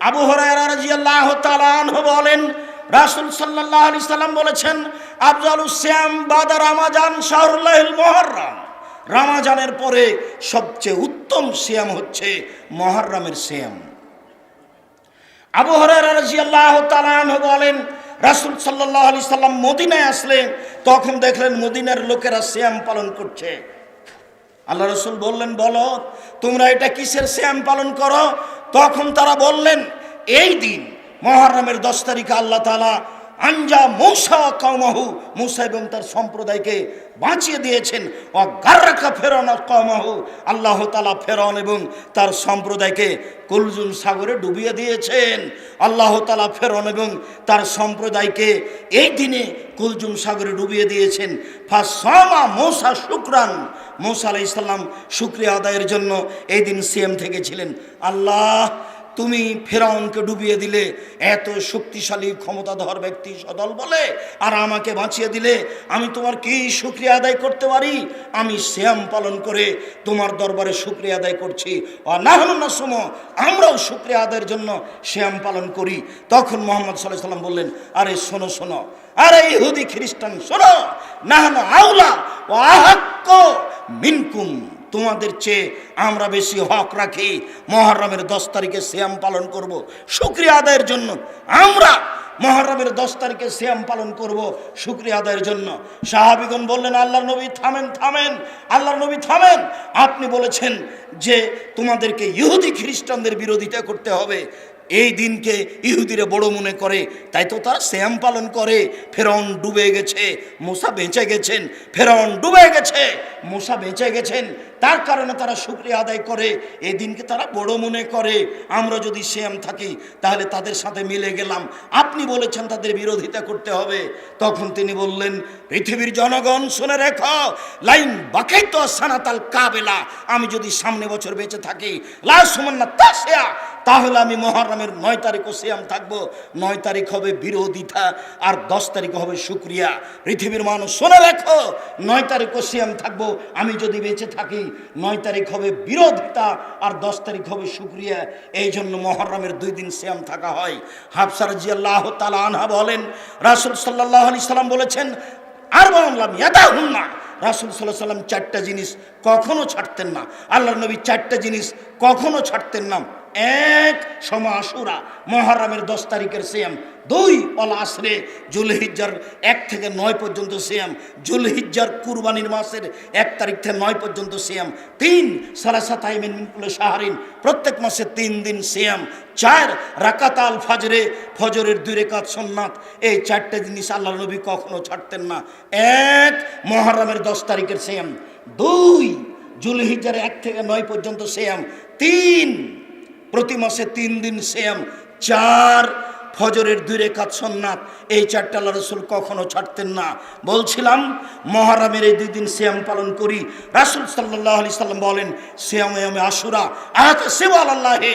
আবু তালান বলেন, রাসুল সাল্লাম বলেছেন আফজাল শ্যাম রামাজান শাহরুল্লাহিল রামাজানের পরে সবচেয়ে উত্তম শ্যাম হচ্ছে মহরমের শ্যাম আবু তালান বলেন, রাসুল সাল্লাহ আলি সাল্লাম মদিনায় আসলেন, তখন দেখলেন মদিনার লোকেরা শ্যাম পালন করছে। আল্লাহ রসুল বললেন, বলো, তোমরা এটা কিসের শ্যাম পালন করো? তখন তারা বললেন এই দিন মহারামের দশ তারিখে আল্লাহ তালা আঞ্জা মৌসা কৌমাহু মৌসা এবং তার সম্প্রদায়কে বাঁচিয়ে দিয়েছেন। ও গার্রাকা ফেরন কৌমাহু আল্লাহ তালা ফেরন এবং তার সম্প্রদায়কে কুলজুম সাগরে ডুবিয়ে দিয়েছেন। আল্লাহ তালা ফেরন এবং তার সম্প্রদায়কে এই দিনে কুলজুম সাগরে ডুবিয়ে দিয়েছেন। ফাসমা মৌসা শুক্রান। মৌসা আলাইসাল্লাম শুক্রিয়া আদায়ের জন্য এই দিন সিএম থেকেছিলেন। আল্লাহ তুমি ফেরাউনকে ডুবিয়ে দিলে, এত শক্তিশালী, ক্ষমতাধর ব্যক্তি সদল বলে, আর আমাকে বাঁচিয়ে দিলে, আমি তোমার কি শুক্রিয়া আদায় করতে পারি? আমি শ্যাম পালন করে তোমার দরবারে শুক্রিয়া আদায় করছি। না সম আমরাও শুক্রিয়া আদায়ের জন্য শ্যাম পালন করি। তখন মোহাম্মদ সাল্লাহ সাল্লাম বললেন, আরে শোনো শোনো, আরে ইহুদি খ্রিস্টান, শোনো না না আউলা ও আহাক্য মিনকুম। তোমাদের চেয়ে আমরা বেশি হক রাখি। মহরমের দশ তারিখে শ্যাম পালন করব। শুক্রিয়া আদায়ের জন্য আমরা মহরমের দশ তারিখে শ্যাম পালন করব শুক্রিয়া আদায়ের জন্য। সাহাবিগণ বললেন আল্লাহ নবী, থামেন থামেন আল্লাহ নবী, থামেন। আপনি বলেছেন যে তোমাদেরকে ইহুদি খ্রিস্টানদের বিরোধিতা করতে হবে। এই দিনকে ইহুদিরা বড় মনে করে, তাই তো তারা শ্যাম পালন করে। ফেরন ডুবে গেছে মশা বেঁচে গেছেন ফেরন ডুবে গেছে মশা বেঁচে গেছেন। তার কারণে তারা শুক্রিয়া আদায় করে এই দিনকে তারা বড় মনে করে। আমরা যদি শ্যাম থাকি, তাহলে তাদের সাথে মিলে গেলাম। আপনি বলেছেন তাদের বিরোধিতা করতে হবে। তখন তিনি বললেন, পৃথিবীর জনগণ, শুনে রেখো, লাইন বাকাই তো সানাতাল কাবেলা। আমি যদি সামনে বছর বেঁচে থাকি, লা সুমান্না তাসিয়া, তাহলে আমি মহরমের নয় তারিখও সিয়াম থাকব। নয় তারিখ হবে বিরোধিতা, আর দশ তারিখ হবে শুক্রিয়া। পৃথিবীর মানুষ, শোনে রাখো, নয় তারিখও সিয়াম থাকব। আমি যদি বেঁচে থাকি নয় তারিখ হবে বিরোধিতা আর দশ তারিখ হবে সুক্রিয়া এই জন্য মহরমের দুই দিন শ্যাম থাকা হয়। হাফসার জিয়াল্লাহ তালা আনহা বলেন, রাসুল সাল্লাহ আলি সাল্লাম বলেছেন আর বললাম ইয়াদা হুন্না রাসুল সাল্লাহ সাল্লাম চারটা জিনিস কখনো ছাড়তেন না। আল্লাহ নবী চারটা জিনিস কখনো ছাড়তেন না। এক সমা আশুরা মহারামের দশ তারিখের সিয়াম। দুই অল আসরে জুলহিজ্জার এক থেকে নয় পর্যন্ত সিয়াম। জুলহিজ্জার কুরবানির মাসের এক তারিখ থেকে নয় পর্যন্ত সিয়াম। তিন সারাসা তাইমিন মিনকুলে সাহারিন প্রত্যেক মাসে তিন দিন সিয়াম। চার রাকাতাল ফাজরে, ফজরের দুই রেখাত সোননাথ এই চারটে জিনিস আল্লাহ নবী কখনো ছাড়তেন না। এক মহারামের দশ তারিখের সিয়াম। দুই জুলহিজ্জার এক থেকে নয় পর্যন্ত সিয়াম। তিন প্রতি মাসে তিন দিন শ্যাম চার ফজরের দুই রেখাত সন্ন্যাত। এই চারটা আল্লাহ রসুল কখনো ছাড়তেন না। বলছিলাম, মহারামের এই দুই দিন শ্যাম পালন করি। রাসুল সাল্লাহ আলি সাল্লাম বলেন শ্যামে আশুরা আহাত সেওয়াল আল্লাহে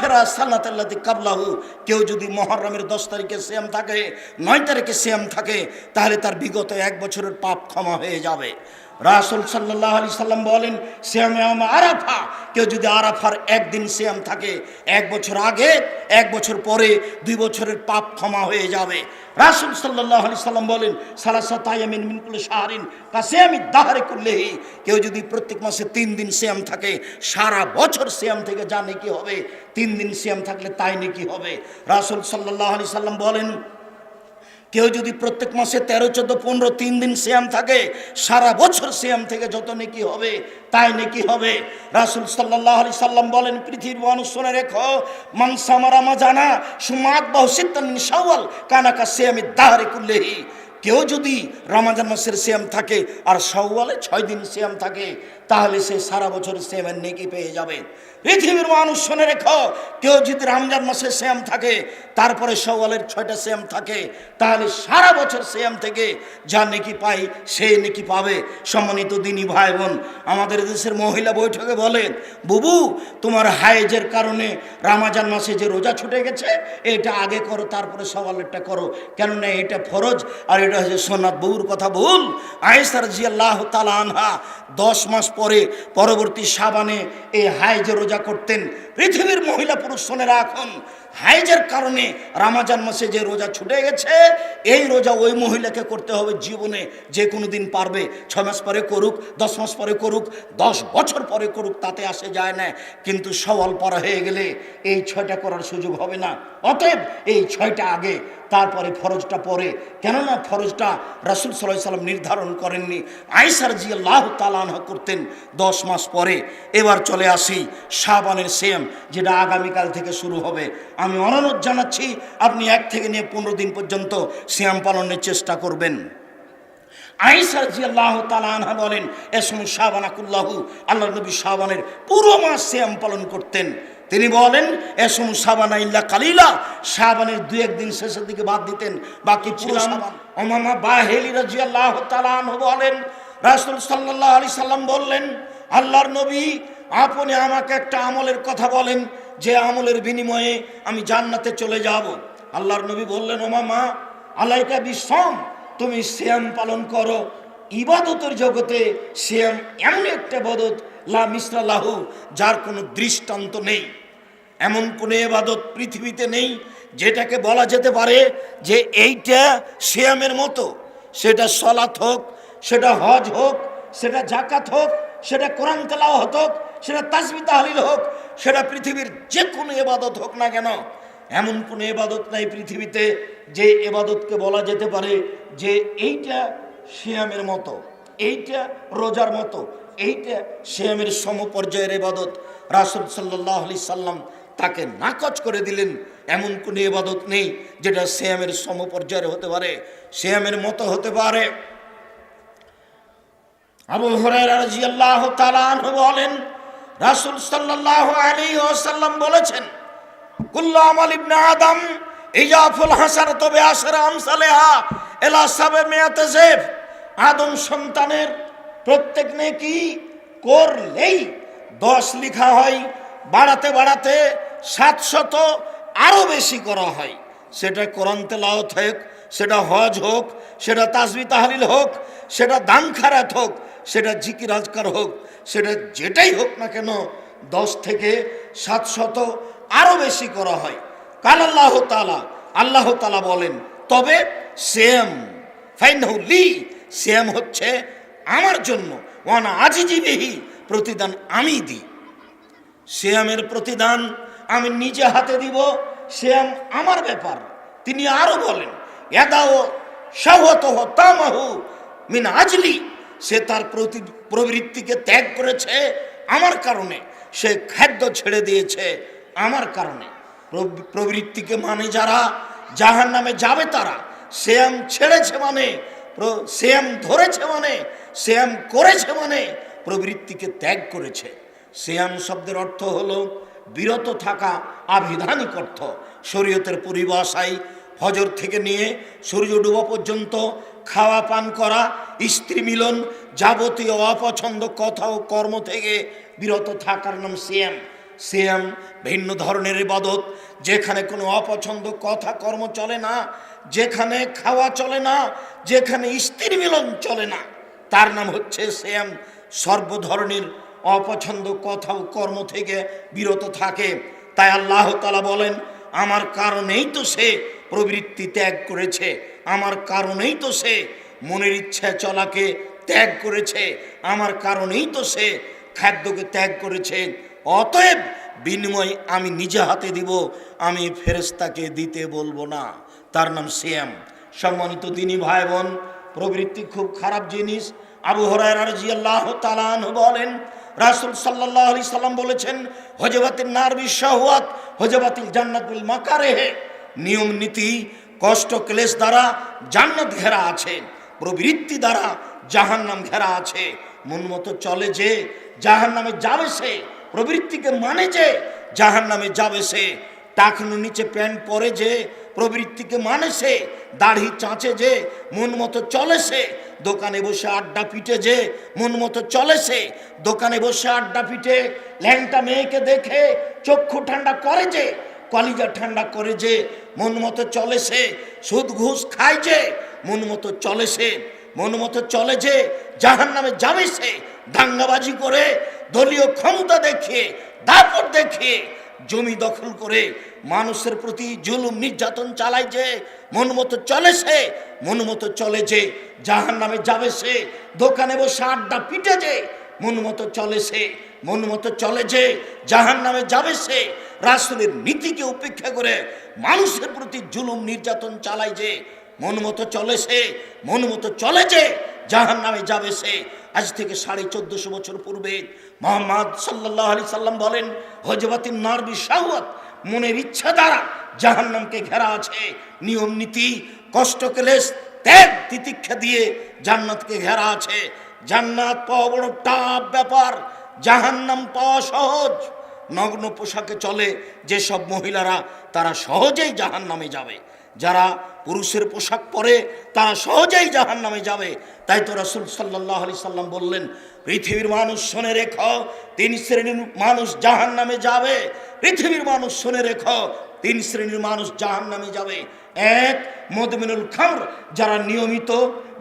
ফেরা সাল্লাহ কাবলাহু। কেউ যদি মহরমের দশ তারিখে শ্যাম থাকে, নয় তারিখে শ্যাম থাকে, তাহলে তার বিগত এক বছরের পাপ ক্ষমা হয়ে যাবে। রাসুল সাল্লাহ আলি সাল্লাম বলেন শ্যামে আরাফা। কেউ যদি আরাফার একদিন শ্যাম থাকে, এক বছর আগে, এক বছর পরে, দুই বছরের পাপ ক্ষমা হয়ে যাবে। রাসুল সাল্লাহ আলি সাল্লাম বলেন, সালাসা তাইমিন মিনকুল শাহরিন কাছে আমি দাহারে করলেহি কেউ যদি প্রত্যেক মাসে তিন দিন শ্যাম থাকে, সারা বছর শ্যাম থেকে জানে কি হবে, তিন দিন শ্যাম থাকলে তাই নাকি হবে। রাসুল সাল্লাহ আলি সাল্লাম বলেন কেউ যদি প্রত্যেক মাসে তেরো, চোদ্দ, পনেরো, তিন দিন শ্যাম থাকে, সারা বছর শ্যাম থেকে যত নেকি হবে, তাই নেকি হবে। রাসুল সাল্লাহ আলি সাল্লাম বলেন, পৃথিবীর মানুষ শুনে রেখো মাংসামারামা জানা সুমাত বাহু সিদ্ধান সাওয়াল কানাকা শ্যামি দাহারে কুল্লেহি। কেউ যদি রমাজান মাসের শ্যাম থাকে, আর সওয়ালে ছয় দিন শ্যাম থাকে তাহলে সে সারা বছর শ্যামের নেকি পেয়ে যাবে। পৃথিবীর মানুষ শুনে রেখো, কেউ যদি রমজান মাসে শ্যাম থাকে, তারপরে সওয়ালের ছয়টা শ্যাম থাকে, তাহলে সারা বছর শ্যাম থেকে যা নেকি পাই সে নেকি পাবে। সম্মানিত দিনী ভাই বোন আমাদের দেশের মহিলা বৈঠকে বলেন, বুবু, তোমার হায়েজের কারণে রামাজান মাসে যে রোজা ছুটে গেছে, এটা আগে করো, তারপরে সওয়ালেরটা করো। কেননা এটা ফরজ, আর এটা হচ্ছে সোনাত বউর কথা। ভুল আয়েসার জিয়াল্লাহ তালা আনহা, দশ মাস পরে পরবর্তী সাবানে এই হাইজে রোজা করতেন। পৃথিবীর মহিলা পুরুষ শোনেরা এখন হাইজের কারণে রামাজান মাসে যে রোজা ছুটে গেছে, এই রোজা ওই মহিলাকে করতে হবে জীবনে যে কোনো দিন পারবে। ছ মাস পরে করুক, দশ মাস পরে করুক, দশ বছর পরে করুক, তাতে আসে যায় না। কিন্তু সওয়াল পরা হয়ে গেলে এই ছয়টা করার সুযোগ হবে না। অতএব এই ছয়টা আগে, তারপরে ফরজটা পরে। কেননা ফরজটা রাসুল সাল্লাহ সাল্লাম নির্ধারণ করেননি। আইসার জি আল্লাহ তালান করতেন দশ মাস পরে। এবার চলে আসি শাবানের সেম যেটা আগামীকাল থেকে শুরু হবে। আমি অনুরোধ জানাচ্ছি আপনি এক থেকে নিয়ে পনেরো দিন পর্যন্ত শ্যাম পালনের চেষ্টা করবেন। আইসা জি আল্লাহ তালানহা বলেন এসম শাবানাকুল্লাহু আল্লাহ নবী শাবানের পুরো মাস শ্যাম পালন করতেন। তিনি বলেন এসম সাবানা ইল্লা কালিলা সাবানের দু একদিন শেষের দিকে বাদ দিতেন। বাকি পুরো ওমামা বাহেলি রাজি আল্লাহ বলেন রাসুল সাল্লাহ আলি সাল্লাম বললেন আল্লাহর নবী আপনি আমাকে একটা আমলের কথা বলেন, যে আমলের বিনিময়ে আমি জান্নাতে চলে যাব। আল্লাহর নবী বললেন ওমামা আলাইকা বিশ্রাম তুমি শ্যাম পালন করো। ইবাদতের জগতে শ্যাম এমন একটা বদত লা মিসরাল্লাহু যার কোনো দৃষ্টান্ত নেই। এমন কোনো এবাদত পৃথিবীতে নেই, যেটাকে বলা যেতে পারে যে এইটা শ্যামের মতো। সেটা সলাৎ হোক, সেটা হজ হোক, সেটা জাকাত হোক, সেটা কোরআন তেলাও হোক সেটা তাসবি তাহলিল হোক, সেটা পৃথিবীর যে কোনো এবাদত হোক না কেন, এমন কোনো এবাদত নাই পৃথিবীতে যে এবাদতকে বলা যেতে পারে যে এইটা শ্যামের মতো, এইটা রোজার মতো, এইটা শ্যামের সমপর্যায়ের এবাদত। রাসুল সাল্লাহ আলি সাল্লাম তাকে নাকচ করে দিলেন, এমন কোনো এবাদত নেই যেটা শ্যামের সমপর্যায়ের হতে পারে শ্যামের মতো হতে পারে। আবু হরাইরা রাদিয়াল্লাহু তাআলা আনহু বলেন রাসূল সাল্লাল্লাহু আলাইহি ওয়াসাল্লাম বলেছেন আদম, ইজাফুল এলা সাবে আদম সন্তানের প্রত্যেক নেকি করলেই দশ লিখা হয়, বাড়াতে বাড়াতে সাতশত আরও বেশি করা হয়। সেটা কোরআন তেলাওত হোক, সেটা হজ হোক, সেটা তাসবি তাহলিল হোক, সেটা দান খারাত হোক সেটা জিকির আজকার হোক, সেটা যেটাই হোক না কেন, দশ থেকে সাতশত আরও বেশি করা হয়। কাল আল্লাহ তালা আল্লাহ তালা বলেন, তবে সেম ফাইনলি সেম হচ্ছে আমার জন্য, ওয়ানা আজিজিবিহি প্রতিদান আমি দিই। শ্যামের প্রতিদান আমি নিজে হাতে দিব শ্যাম আমার ব্যাপার। তিনি আরও বলেন এদাও সাহত তামাহু মিন আজলি সে তার প্রতি প্রবৃত্তিকে ত্যাগ করেছে আমার কারণে। সে খাদ্য ছেড়ে দিয়েছে আমার কারণে। প্রবৃত্তিকে মানে যারা জাহান নামে যাবে তারা। শ্যাম ছেড়েছে মানে শ্যাম ধরেছে মানে শ্যাম করেছে মানে প্রবৃত্তিকে ত্যাগ করেছে। শ্যাম শব্দের অর্থ হলো বিরত থাকা আবিধানিক অর্থ। শরীয়তের পরিভাষায় হজর থেকে নিয়ে সূর্য ডুবা পর্যন্ত খাওয়া পান করা, স্ত্রী মিলন যাবতীয় অপছন্দ কথা ও কর্ম থেকে বিরত থাকার নাম শ্যাম শ্যাম ভিন্ন ধরনের ইবাদত, যেখানে কোনো অপছন্দ কথা কর্ম চলে না, যেখানে খাওয়া চলে না, যেখানে স্ত্রী মিলন চলে না। তার নাম হচ্ছে শ্যাম সর্ব ধরনের অপছন্দ কথা ও কর্ম থেকে বিরত থাকে। তাই আল্লাহ তালা বলেন, আমার কারণেই তো সে প্রবৃত্তি ত্যাগ করেছে। আমার কারণেই তো সে মনের ইচ্ছা চলাকে ত্যাগ করেছে। আমার কারণেই তো সে খাদ্যকে ত্যাগ করেছে। অতএব বিনিময় আমি নিজে হাতে দিব, আমি ফেরেস্তাকে দিতে বলব না। তার নাম শ্যাম সম্মানিত দিনী ভাই বোন প্রবৃত্তি খুব খারাপ জিনিস। আবু হরাই আল্লাহ তালান বলেন, রাসুল সাল্লাহ আলি সাল্লাম বলেছেন হজবাতিল নার বিশ্বাহাত হজবাতিল জান্নাতুল মাকারেহে। নিয়ম, নীতি, কষ্ট, ক্লেশ দ্বারা জান্নাত ঘেরা আছে, প্রবৃত্তি দ্বারা জাহান নাম ঘেরা আছে। মন মতো চলে যে জাহান নামে যাবে সে, প্রবৃত্তিকে মানে যে জাহান নামে যাবে সে। টাকনু নিচে প্যান্ট পরে যে, প্রবৃত্তিকে মানে সে। দাড়ি চাঁচে যে, মন মতো চলে সে। দোকানে বসে আড্ডা পিটে যে, মন মতো চলে সে। দোকানে বসে আড্ডা পিটে, ল্যাংটা মেয়েকে দেখে চক্ষু ঠান্ডা করে যে কলিজা ঠান্ডা করে যে, মন মতো চলে সে, সুদ ঘুষ খায় যে, মন মতো চলে সে, মন মতো চলে যে জাহান নামে যাবে সে, দাঙ্গাবাজি করে, দলীয় ক্ষমতা দেখিয়ে, দাপট দেখিয়ে, জমি দখল করে, মানুষের প্রতি জুলুম, নির্যাতন চালায় যে, মন মতো চলে সে, মন মতো চলে যে জাহান নামে যাবে সে, দোকানে বসে আড্ডা পিটে যে, মন মতো চলে সে, মন মতো চলে যে জাহান নামে যাবে সে রাসুলের নীতিকে উপেক্ষা করে মানুষের প্রতি জুলুম নির্যাতন চালায় যে, মন মতো চলে সে, মন মতো চলে যে জাহান নামে যাবে সে। আজ থেকে সাড়ে চোদ্দশো বছর পূর্বে মোহাম্মদ সাল্লাহ আলি সাল্লাম বলেন হজবাতিন নারবি শাহওয়াত মনের ইচ্ছা দ্বারা জাহান নামকে ঘেরা আছে। নিয়ম নীতি, কষ্ট ক্লেশ, ত্যাগ, তিতিক্ষা দিয়ে জান্নাতকে ঘেরা আছে। জান্নাত পাওয়া বড় টাপ ব্যাপার। জাহান্নাম পাওয়া সহজ। নগ্ন পোশাকে চলে যেসব মহিলারা, তারা সহজেই জাহান নামে যাবে। যারা পুরুষের পোশাক পরে, তারা সহজেই জাহান নামে যাবে। তাই তো রাসুল সাল্লাহ আলি সাল্লাম বললেন, পৃথিবীর মানুষ শোনে রেখ, তিন শ্রেণির মানুষ জাহান নামে যাবে। পৃথিবীর মানুষ শোনে রেখ, তিন শ্রেণির মানুষ জাহান নামে যাবে। এক, মদমিনুল খামর, যারা নিয়মিত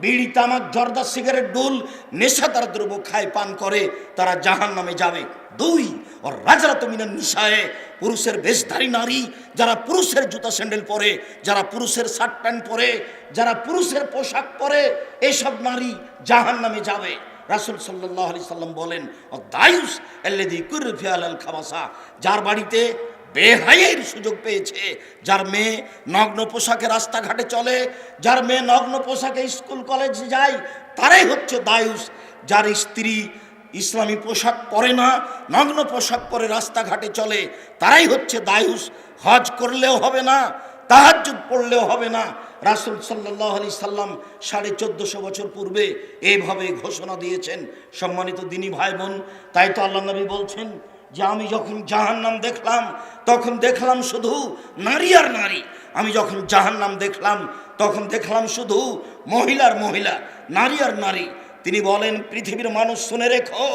বিড়ি, তামাক, জর্দা, সিগারেট ডুল নেশাদার দ্রব্য খায়, পান করে, তারা জাহান নামে যাবে। দুই ও রাজরাত মিনান নিশায় পুরুষের বেশধারী নারী, যারা পুরুষের জুতা স্যান্ডেল পরে, যারা পুরুষের শার্ট প্যান্ট পরে, যারা পুরুষের পোশাক পরে এইসব নারী জাহান নামে যাবে। রাসুল সাল্লাহ আলি সাল্লাম বলেন ও দায়ুস এল্লেদি কুরফিয়াল আল খাবাসা যার বাড়িতে বেহাইয়ের সুযোগ পেয়েছে, যার মেয়ে নগ্ন পোশাকে রাস্তাঘাটে চলে, যার মেয়ে নগ্ন পোশাকে স্কুল কলেজে যায়, তারাই হচ্ছে দায়ুস, যার স্ত্রী ইসলামী পোশাক পরে না, নগ্ন পোশাক পরে রাস্তাঘাটে চলে, তারাই হচ্ছে দায়ুস। হজ করলেও হবে না, তাহাজ্জুদ পড়লেও হবে না। রাসুল সাল্লাহ আলি সাল্লাম সাড়ে চোদ্দশো বছর পূর্বে এইভাবে ঘোষণা দিয়েছেন সম্মানিত দিনী ভাই বোন তাই তো আল্লাহ নবী বলছেন যে, আমি যখন জাহান্নাম দেখলাম, তখন দেখলাম শুধু নারী আর নারী। আমি যখন জাহান্নাম দেখলাম, তখন দেখলাম শুধু মহিলার মহিলা, নারী আর নারী। তিনি বলেন, পৃথিবীর মানুষ, শুনে রেখো,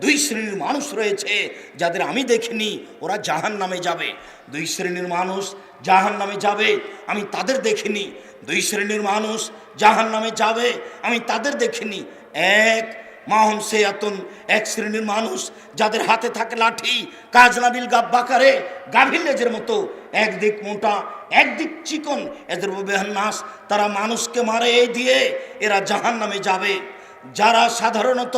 দুই শ্রেণির মানুষ রয়েছে, যাদের আমি দেখিনি, ওরা জাহান নামে যাবে। দুই শ্রেণির মানুষ জাহান নামে যাবে, আমি তাদের দেখিনি। দুই শ্রেণির মানুষ জাহান নামে যাবে, আমি তাদের দেখিনি। এক মাহম সেয়াতুন এক শ্রেণির মানুষ যাদের হাতে থাকে লাঠি কাজ কাজনাবিল গাব্বাকারে গাভীর লেজের মতো। একদিক মোটা, একদিক চিকন, এদের নাস তারা মানুষকে মারে এই দিয়ে, এরা জাহান নামে যাবে। যারা সাধারণত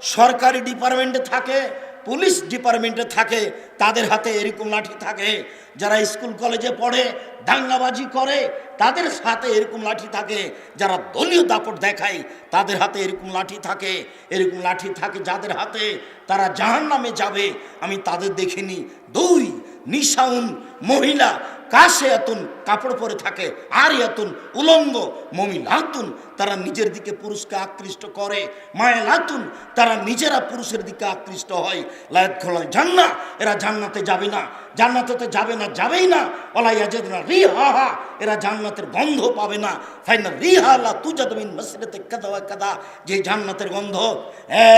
সরকারি ডিপার্টমেন্টে থাকে, পুলিশ ডিপার্টমেন্টে থাকে, তাদের হাতে এরকম লাঠি থাকে। যারা স্কুল কলেজে পড়ে, দাঙ্গাবাজি করে, তাদের হাতে এরকম লাঠি থাকে। যারা দলীয় দাপট দেখায়, তাদের হাতে এরকম লাঠি থাকে। এরকম লাঠি থাকে যাদের হাতে তারা জাহান নামে যাবে। আমি তাদের দেখিনি। দুই, নিশাউন মহিলা কাশে এতুন কাপড় পরে থাকে আর এতুন উলঙ্গ, মমিলাতুন, তারা নিজের দিকে পুরুষকে আকৃষ্ট করে। মায়ের লাতুন তারা নিজেরা পুরুষের দিকে আকৃষ্ট হয়। লায়ত খোলায় জান্না এরা জান্নাতে যাবে না। জান্নাতে তো যাবে না, যাবেই না। ওলাইয়া যেত না রি হা হা এরা জান্নাতের গন্ধ পাবে না। ফাইনা রি হা লা তুজা তুমি মসজিদে কাদা কাদা যে জান্নাতের গন্ধ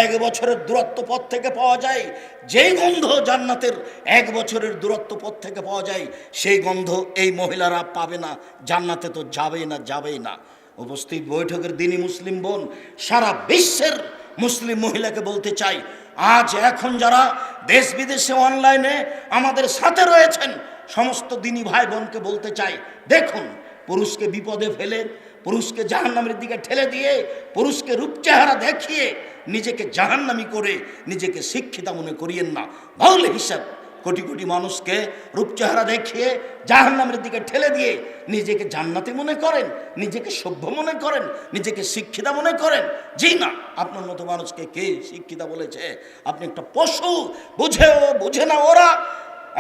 এক বছরের দূরত্ব পথ থেকে পাওয়া যায়, যেই গন্ধ জান্নাতের এক বছরের দূরত্ব পথ থেকে পাওয়া যায়, সেই গন্ধ এই মহিলারা পাবে না। জান্নাতে তো যাবেই না যাবেই না। উপস্থিত বৈঠকের দিনই মুসলিম বোন, সারা বিশ্বের মুসলিম মহিলাকে বলতে চাই আজ এখন যারা দেশ বিদেশে অনলাইনে আমাদের সাথে রয়েছেন, সমস্ত দিনী ভাই বোনকে বলতে চাই, দেখুন, পুরুষকে বিপদে ফেলে, পুরুষকে জাহান্নামের দিকে ঠেলে দিয়ে, পুরুষকে রূপ চেহারা দেখিয়ে নিজেকে জাহান্নামি করে নিজেকে শিক্ষিতা মনে করিয়েন না। বাউল হিসাব কোটি কোটি মানুষকে রূপ চেহারা দেখিয়ে জাহান্নামের দিকে ঠেলে দিয়ে নিজেকে জান্নাতি মনে করেন, নিজেকে সভ্য মনে করেন, নিজেকে শিক্ষিতা মনে করেন। জি না, আপনার মতো মানুষকে কে শিক্ষিতা বলেছে? আপনি একটা পশু, বুঝেও বুঝে না ওরা।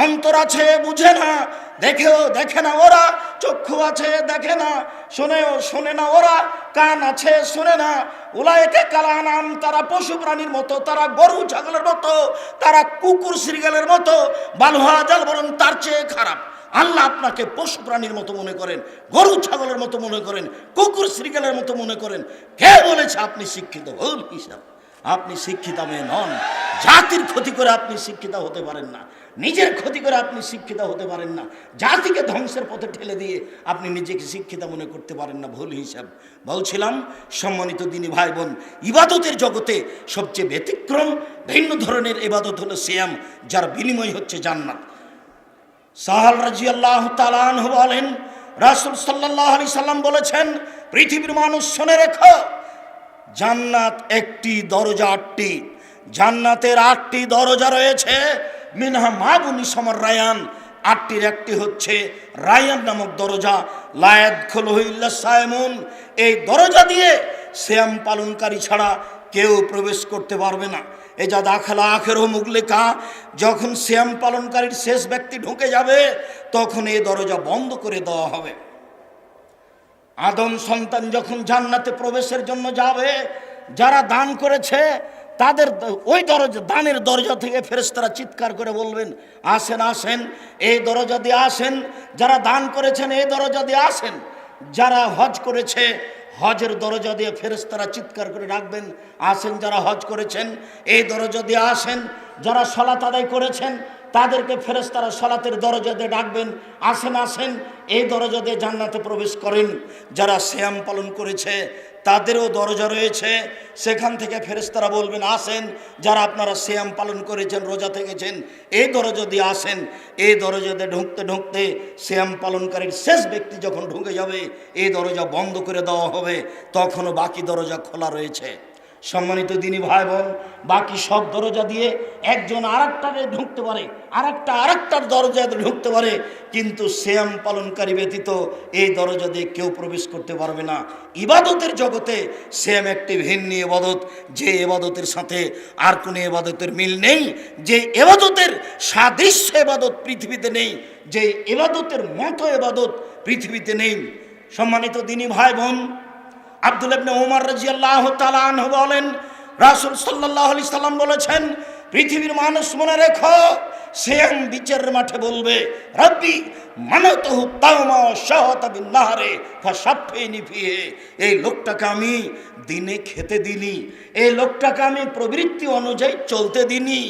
অন্তর আছে, বুঝে না। দেখেও দেখে না ওরা, চক্ষু আছে, দেখে না। শোনেও শোনে না ওরা, কান আছে, শোনে না। উলায়কে কালা নাম তারা পশু প্রাণীর মতো, তারা গরু ছাগলের মতো, তারা কুকুর শ্রীগালের মতো, বালুহা, জাল বরং তার চেয়ে খারাপ। আল্লাহ আপনাকে পশু প্রাণীর মতো মনে করেন, গরু ছাগলের মতো মনে করেন, কুকুর শ্রীগালের মতো মনে করেন। কে বলেছে আপনি শিক্ষিত? ভুল হিসাব। আপনি শিক্ষিতা মেয়ে নন। জাতির ক্ষতি করে আপনি শিক্ষিতা হতে পারেন না। নিজের ক্ষতি করে আপনি শিক্ষিত হতে পারেন না। জাতিকে ধ্বংসের পথে ঠেলে দিয়ে আপনি নিজেকে শিক্ষিত মনে করতে পারেন না, ভুল হিসাব। বলছিলাম, সম্মানিত দিনী ভাই বোন ইবাদতের জগতে সবচেয়ে ব্যতিক্রম ভিন্ন ধরনের ইবাদত হলো সিয়াম, যার বিনিময় হচ্ছে জান্নাত। সাহাল রাজি আল্লাহ বলেন, রাসুল সাল্লাহ আলি সাল্লাম বলেছেন, পৃথিবীর মানুষ শুনে রেখো, জান্নাত একটি দরজা, আটটি। জান্নাতের আটটি দরজা রয়েছে মিনহা মাবুনি সমর রায়ান। আটটির একটি হচ্ছে রায়ান নামক দরজা। লায়াত খোলহিল্লা সায়মুন। এই দরজা দিয়ে শ্যাম পালনকারী ছাড়া কেউ প্রবেশ করতে পারবে না। এ যা দাখালা আখের মুগলেকা যখন শ্যাম পালনকারীর শেষ ব্যক্তি ঢুকে যাবে, তখন এই দরজা বন্ধ করে দেওয়া হবে। আদম সন্তান যখন জান্নাতে প্রবেশের জন্য যাবে, যারা দান করেছে তাদের ওই দরজা দানের দরজা থেকে ফেরেশতারা চিৎকার করে বলবেন, আসেন আসেন, এই দরজা দিয়ে আসেন, যারা দান করেছেন এই দরজা দিয়ে আসেন, যারা হজ করেছে, হজের দরজা দিয়ে ফেরেশতারা চিৎকার করে ডাকবেন, আসেন, যারা হজ করেছেন, এই দরজা দিয়ে আসেন, যারা সলাত আদায় করেছেন, তাদেরকে ফেরেশতারা সলাতের দরজা দিয়ে ডাকবেন, আসেন আসেন, এই দরজা দিয়ে জান্নাতে প্রবেশ করেন, যারা শ্যাম পালন করেছে তাদেরও দরজা রয়েছে। সেখান থেকে ফেরেস্তারা বলবেন, আসেন, যারা আপনারা শ্যাম পালন করেছেন, রোজা থেকেছেন, এই দরজা দিয়ে আসেন। এই দরজাতে ঢুকতে ঢুকতে শ্যাম পালনকারীর শেষ ব্যক্তি যখন ঢুকে যাবে, এই দরজা বন্ধ করে দেওয়া হবে। তখনও বাকি দরজা খোলা রয়েছে। সম্মানিত দিনী ভাই বোন, বাকি সব দরজা দিয়ে একজন আরেকটারে ঢুকতে পারে, আরেকটা আরেকটার দরজা ঢুকতে পারে, কিন্তু শ্যাম পালনকারী ব্যতীত এই দরজা দিয়ে কেউ প্রবেশ করতে পারবে না। ইবাদতের জগতে শ্যাম একটি ভিন্ন এবাদত যে এবাদতের সাথে আর কোনো এবাদতের মিল নেই, যে এবাদতের সাদৃশ্য এবাদত পৃথিবীতে নেই, যে এবাদতের মতো এবাদত পৃথিবীতে নেই। সম্মানিত দিনী ভাই বোন আব্দুল ইবনে ওমর রাদিয়াল্লাহু তাআলা আনহু বলেন রাসূল সাল্লাল্লাহু আলাইহি সাল্লাম বলেছেন পৃথিবীর মানুষ মনে রেখো সেম বিচারের মাঠে বলবে, রব্বি মানাতহু তাওমা শাহাতা বিন নাহারে ফাসাফিনি ফিহে এই লোকটাকে আমি দিনে খেতে দিনি এই লোকটাকে আমি প্রবৃত্তি অনুযায়ী চলতে দিনি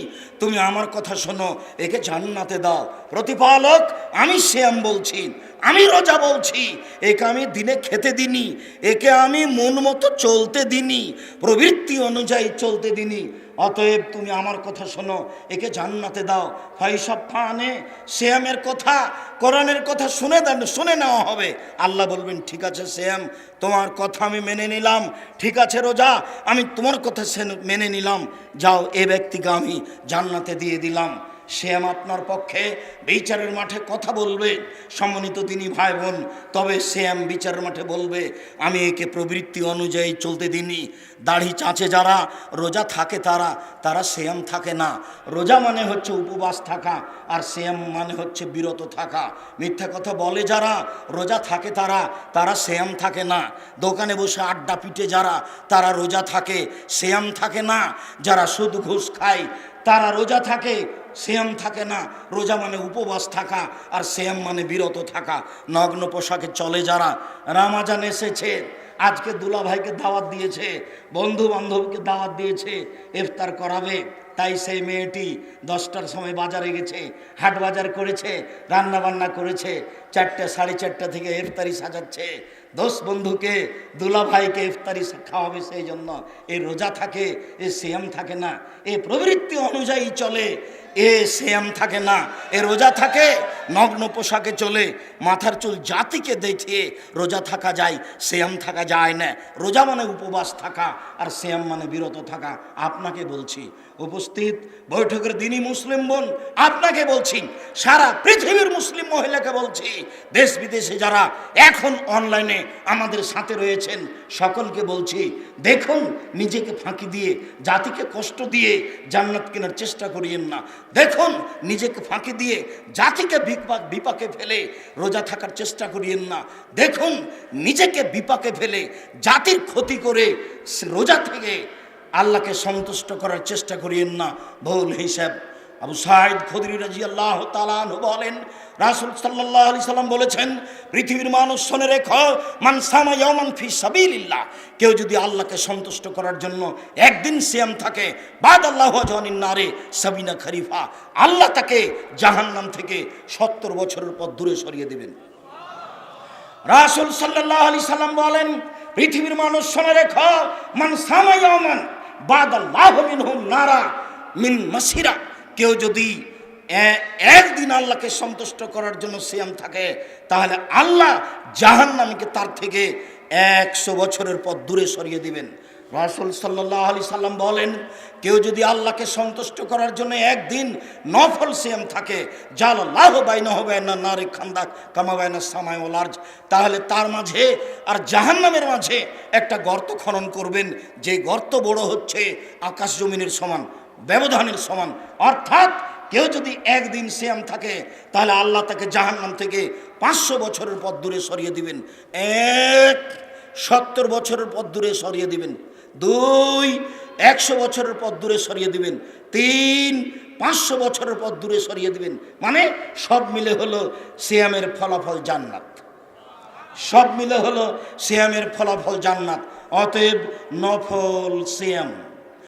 তুমি আমার কথা শোনো, একে জান্নাতে দাও। প্রতিপালক, আমি শ্যাম বলছি, আমি রোজা বলছি, একে আমি দিনে খেতে দিনি একে আমি মন মতো চলতে দিনি প্রবৃত্তি অনুযায়ী চলতে দিনি অতএব তুমি আমার কথা শোনো, একে জান্নাতে দাও। ফাইসব ফানে, শ্যামের কথা, কোরআনের কথা শুনে দেন, শুনে নেওয়া হবে। আল্লাহ বলবেন, ঠিক আছে শ্যাম, তোমার কথা আমি মেনে নিলাম। ঠিক আছে রোজা, আমি তোমার কথা মেনে নিলাম। যাও, এ ব্যক্তিকে আমি জান্নাতে দিয়ে দিলাম। শ্যাম আপনার পক্ষে বিচারের মাঠে কথা বলবে। সম্মানিত তিনি ভাই বোন তবে শ্যাম বিচারের মাঠে বলবে, আমি একে প্রবৃত্তি অনুযায়ী চলতে দিনি দাড়ি চাঁচে যারা রোজা থাকে তারা তারা শ্যাম থাকে না। রোজা মানে হচ্ছে উপবাস থাকা, আর শ্যাম মানে হচ্ছে বিরত থাকা। মিথ্যা কথা বলে যারা রোজা থাকে তারা তারা শ্যাম থাকে না। দোকানে বসে আড্ডা পিটে যারা, তারা রোজা থাকে। শ্যাম থাকে না। যারা সুদ ঘুষ খায় তারা রোজা থাকে, শ্যাম থাকে না। রোজা মানে উপবাস থাকা আর শ্যাম মানে বিরত থাকা। নগ্ন পোশাকে চলে যারা। রামাজান এসেছে, আজকে দুলা ভাইকে দাওয়াত দিয়েছে বন্ধু বান্ধবকে দাওয়াত দিয়েছে, ইফতার করাবে। তাই সেই মেয়েটি দশটার সময় বাজারে গেছে, হাট বাজার করেছে রান্না বান্না করেছে, চারটে, সাড়ে চারটা থেকে ইফতারি সাজাচ্ছে। দোষ বন্ধুকে দুলা ভাইকে ইফতারি খাওয়াবে সেই জন্য এ রোজা থাকে, এ সিয়াম থাকে না, এ প্রবৃত্তি অনুযায়ী চলে, এ শ্যাম থাকে না, এ রোজা থাকে, নগ্ন পোশাকে চলে, মাথার চুল জাতিকে দেখিয়ে রোজা থাকা যায় শ্যাম থাকা যায় না। রোজা মানে উপবাস থাকা, আর শ্যাম মানে বিরত থাকা। আপনাকে বলছি উপস্থিত বৈঠকের দিনই মুসলিম বোন আপনাকে বলছি, সারা পৃথিবীর মুসলিম মহিলাকে বলছি, দেশ বিদেশে যারা এখন অনলাইনে আমাদের সাথে রয়েছেন, সকলকে বলছি, দেখুন, নিজেকে ফাঁকি দিয়ে, জাতিকে কষ্ট দিয়ে জান্নাত কেনার চেষ্টা করিয়েন না। দেখুন, নিজেকে ফাঁকি দিয়ে জাতিকে বিপাক, বিপাকে ফেলে রোজা থাকার চেষ্টা করিয়েন না। দেখুন, নিজেকে বিপাকে ফেলে জাতির ক্ষতি করে রোজা থেকে আল্লাহকে সন্তুষ্ট করার চেষ্টা করিয়েন না। ভুল হিসাব। আবু সাইদ খদরি রাজি আল্লাহ তালান বলেন, রাসুল সাল্লাহ আলি সাল্লাম বলেছেন, পৃথিবীর মানুষ শোনে রেখ, মান সামা ইয়ামান ফি সাবিলিল্লাহ। কেউ যদি আল্লাহকে সন্তুষ্ট করার জন্য একদিন সিয়াম থাকে বাদ আল্লাহ জানিন নারে, সাবিনা খরিফা, আল্লাহ তাকে জাহান্নাম থেকে সত্তর বছরের পর দূরে সরিয়ে দেবেন। রাসুল সাল্লাহ আলি সাল্লাম বলেন, পৃথিবীর মানুষ শোনে রেখ, মান আল্লাহ মিনহুম নারা মিন মাসিরা। কেউ যদি একদিন আল্লাহকে সন্তুষ্ট করার জন্য সিয়াম থাকে, তাহলে আল্লাহ জাহান্নামকে তার থেকে একশো বছরের পর দূরে সরিয়ে দিবেন। রাসুল সাল্লাহ আলি সাল্লাম বলেন, কেউ যদি আল্লাহকে সন্তুষ্ট করার জন্য একদিন নফল সিয়াম থাকে জাল লাহ বাইন হবে না নারে খান্দা কামাবায় না সামায় ও লার্জ তাহলে তার মাঝে আর জাহান্নামের মাঝে একটা গর্ত খনন করবেন যে গর্ত বড় হচ্ছে আকাশ জমিনের সমান, ব্যবধানের সমান। অর্থাৎ কেউ যদি একদিন সিয়াম থাকে, তাহলে আল্লাহ তাকে জাহান্নাম থেকে পাঁচশো বছরের পর দূরে সরিয়ে দিবেন, এক সত্তর বছরের পর দূরে সরিয়ে দিবেন। দুই, একশো বছরের পথ দূরে সরিয়ে দিবেন। তিন, পাঁচশো বছরের পথ দূরে সরিয়ে দিবেন। মানে সব মিলে হলো সিয়ামের ফলাফল জান্নাত। সব মিলে হলো সিয়ামের ফলাফল জান্নাত। অতএব নফল সিয়াম।